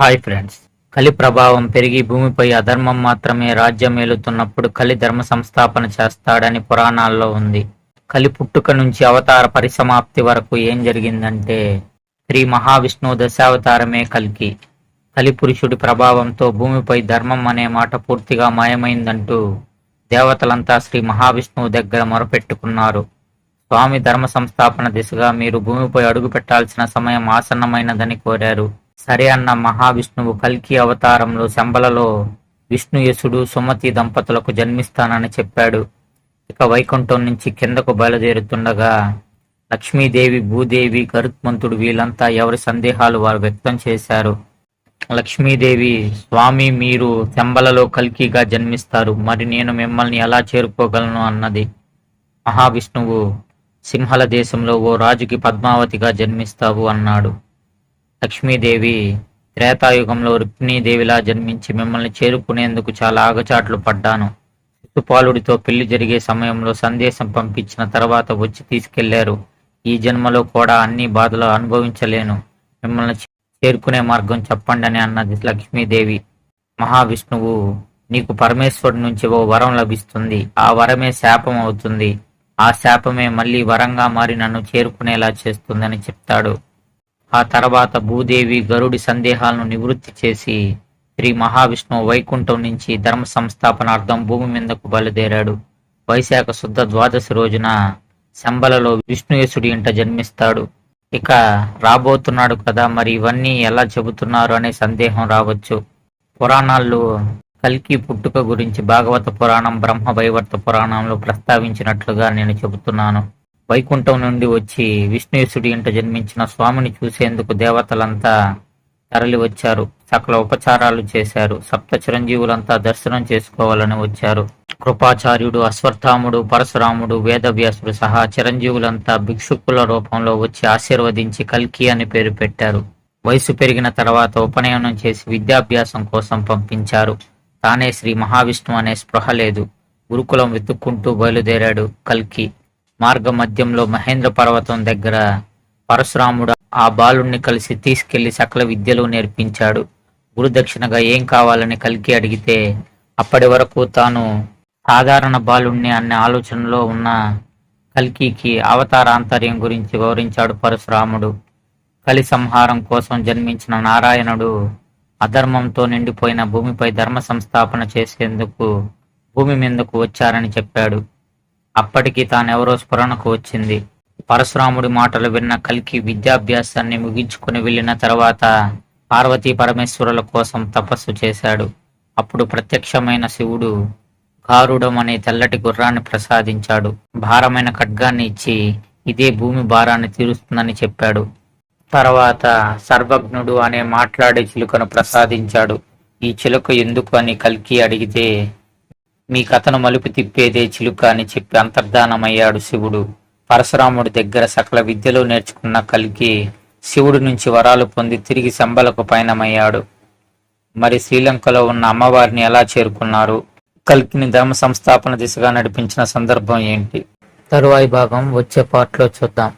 Hi friends కలి ప్రభావం పెరిగి భూమిపై అధర్మం మాత్రమే రాజ్యం ఏలుతున్నప్పుడు కలి ధర్మ సంస్థాపన చేస్తాడని పురాణాల్లో ఉంది. కలి పుట్టుక నుంచి అవతార పరిసమాప్తి వరకు ఏం జరిగిందంటే శ్రీ మహావిష్ణువు దశావతారమే కల్కి. కలి పురుషుడి ప్రభావంతో భూమిపై ధర్మం అనే మాట పూర్తిగా మాయమైందంటూ దేవతలంతా శ్రీ మహావిష్ణువు దగ్గర మొరపెట్టుకున్నారు. స్వామి ధర్మ సంస్థాపన దిశగా మీరు భూమిపై అడుగు పెట్టాల్సిన సమయం ఆసన్నమైనదని కోరారు. సరే అన్న మహావిష్ణువు కల్కి అవతారంలో శంబలలో విష్ణుయసుడు సుమతి దంపతులకు జన్మిస్తానని చెప్పాడు. ఇక వైకుంఠం నుంచి కిందకు బయలుదేరుతుండగా లక్ష్మీదేవి భూదేవి గరుత్మంతుడు వీళ్ళంతా ఎవరి సందేహాలు వారు వ్యక్తం చేశారు? లక్ష్మీదేవి స్వామి మీరు శంబలలో కల్కిగా జన్మిస్తారు. మరి నేను మిమ్మల్ని ఎలా చేరుకోగలను? అన్నది. మహావిష్ణువు సింహల దేశంలో ఓ రాజుకి పద్మావతిగా జన్మిస్తావు అన్నాడు. లక్ష్మీదేవి త్రేతాయుగంలో రుక్మిణీదేవిలా జన్మించి మిమ్మల్ని చేరుకునేందుకు చాలా ఆగచాట్లు పడ్డాను. శిశుపాలుడితో పెళ్ళి జరిగే సమయంలో సందేశం పంపించిన తర్వాత వచ్చి తీసుకెళ్ళారు. ఈ జన్మలో కూడా అన్ని బాధలు అనుభవించలేను. మిమ్మల్ని చేరుకునే మార్గం చెప్పండి అని అన్నది లక్ష్మీదేవి. మహావిష్ణువు నీకు పరమేశ్వరుడి నుంచి ఓ వరం లభిస్తుంది. ఆ వరమే శాపం అవుతుంది. ఆ శాపమే మళ్ళీ వరంగా మారి నన్ను చేరుకునేలా చేస్తుందని చెప్తాడు. ఆ తర్వాత భూదేవి గరుడి సందేహాలను నివృత్తి చేసి శ్రీ మహావిష్ణువు వైకుంఠం నుంచి ధర్మ సంస్థాపనార్థం భూమి మీదకు బయలుదేరాడు. వైశాఖ శుద్ధ ద్వాదశి రోజున శంబలలో విష్ణుయసుడి ఇంట జన్మిస్తాడు. ఇక రాబోతున్నాడు కదా మరి ఇవన్నీ ఎలా చెబుతున్నారు అనే సందేహం రావచ్చు. పురాణాల్లో కల్కి పుట్టుక గురించి భాగవత పురాణం బ్రహ్మ వైవర్త పురాణంలో ప్రస్తావించినట్లుగా నేను చెబుతున్నాను. వైకుంఠం నుండి వచ్చి విష్ణుయుసుడి ఇంట జన్మించిన స్వామిని చూసేందుకు దేవతలంతా తరలి వచ్చారు. సకల ఉపచారాలు చేశారు. సప్త చిరంజీవులంతా దర్శనం చేసుకోవాలని వచ్చారు. కృపాచార్యుడు అశ్వత్థాముడు పరశురాముడు వేదవ్యాసుడు సహా చిరంజీవులంతా భిక్షుకుల రూపంలో వచ్చి ఆశీర్వదించి కల్కి అని పేరు పెట్టారు. వయసు పెరిగిన తర్వాత ఉపనయనం చేసి విద్యాభ్యాసం కోసం పంపించారు. తానే శ్రీ మహావిష్ణు అనే స్పృహ లేదు. గురుకులం వెతుక్కుంటూ బయలుదేరాడు కల్కి. మార్గ మధ్యంలో మహేంద్ర పర్వతం దగ్గర పరశురాముడు ఆ బాలుణ్ణి కలిసి తీసుకెళ్ళి సకల విద్యలు నేర్పించాడు. గురుదక్షిణగా ఏం కావాలని కలిగి అడిగితే అప్పటి వరకు తాను సాధారణ బాలుణ్ణి అనే ఆలోచనలో ఉన్న కల్కికి అవతారాంతర్యం గురించి వివరించాడు పరశురాముడు. కలి సంహారం కోసం జన్మించిన నారాయణుడు అధర్మంతో నిండిపోయిన భూమిపై ధర్మ సంస్థాపన చేసేందుకు భూమి మీదకు వచ్చారని చెప్పాడు. అప్పటికి తానెవరో స్ఫురణకు వచ్చింది. పరశురాముడి మాటలు విన్న కల్కి విద్యాభ్యాసాన్ని ముగించుకుని వెళ్ళిన తర్వాత పార్వతీ పరమేశ్వరుల కోసం తపస్సు చేశాడు. అప్పుడు ప్రత్యక్షమైన శివుడు గారుడం అనే తెల్లటి గుర్రాన్ని ప్రసాదించాడు. భారమైన ఖడ్గాన్ని ఇచ్చి ఇదే భూమి భారాన్ని తీరుస్తుందని చెప్పాడు. తర్వాత సర్వజ్ఞుడు అనే మాట్లాడే చిలుకను ప్రసాదించాడు. ఈ చిలుక ఎందుకు అని కల్కి అడిగితే మీ కథను మలుపు తిప్పేదే చిలుక అని చెప్పి అంతర్ధానమయ్యాడు శివుడు. పరశురాముడి దగ్గర సకల విద్యలో నేర్చుకున్న కలికి శివుడి నుంచి వరాలు పొంది తిరిగి శంబలకు పయనమయ్యాడు. మరి శ్రీలంకలో ఉన్న అమ్మవారిని ఎలా చేరుకున్నారు? కల్కిని ధర్మ సంస్థాపన దిశగా నడిపించిన సందర్భం ఏంటి? తరువాయి భాగం వచ్చే పాటలో చూద్దాం.